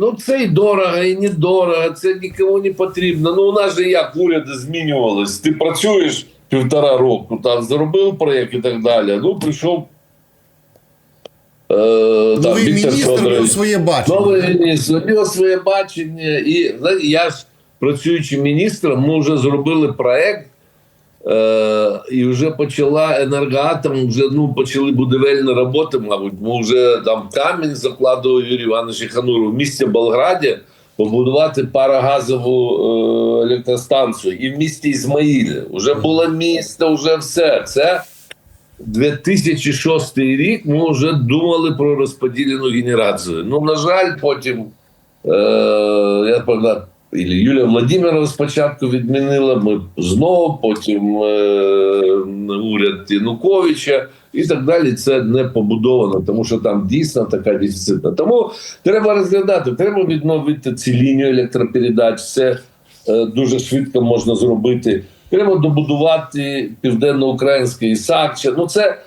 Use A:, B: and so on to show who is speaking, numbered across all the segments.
A: Ну, це і дорого, і недорого, це нікому не потрібно. Ну, у нас же як уряди змінювались. Ти працюєш півтора року, там зробив проєкт і так далі. Ну, прийшов. Е, там,
B: Новий
A: Віктор
B: міністр в нього своє бачення.
A: Новий міністр, нього своє бачення. І знаєте, я ж працюючи міністром, ми вже зробили проект. Е, і вже почала енергоатом, вже ну почали будівельні роботи. Мабуть, ми вже там камінь закладував Юрій Іванович Хануров в місті Болграді побудувати парогазову е, електростанцію. І в місті Ізмаїлі вже було місто, вже все. Це 2006 рік. Ми вже думали про розподілену генерацію. Ну, на жаль, потім е, я пам'ятаю, Юлія Владимирова спочатку відмінила, ми знову, потім е, уряд Януковича і так далі. Це не побудовано, тому що там дійсно така дефіцитна. Тому треба розглядати, треба відновити ці лінії електропередач. Це е, дуже швидко можна зробити. Треба добудувати південноукраїнський САКЧА. Ну це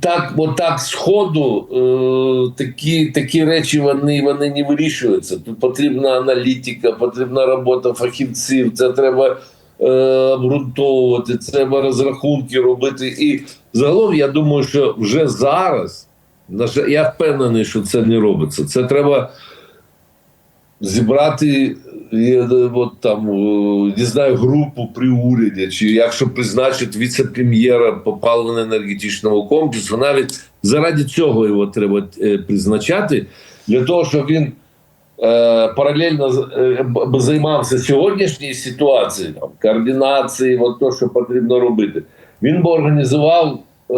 A: так, от так з ходу е, такі, такі речі вони, вони не вирішуються. Тут потрібна аналітика, потрібна робота фахівців. Це треба е, обґрунтовувати, треба розрахунки робити. І загалом я думаю, що вже зараз я впевнений, що це не робиться. Це треба зібрати е, от там, е, не знаю, групу при уряді, чи якщо призначить віце-прем'єра по паливно-енергетичному комплексу, навіть заради цього його треба е, призначати, для того, щоб він е, паралельно е, займався сьогоднішньою ситуацією, там, координації, от то, що потрібно робити. Він би організував е,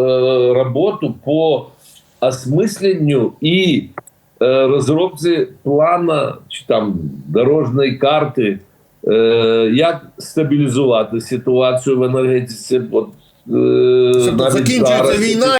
A: роботу по осмисленню і е, розробці плана чи там дорожньої карти, е, як стабілізувати ситуацію в енергетиці. От, е,
B: Тобто закінчується
A: зараз.
B: війна,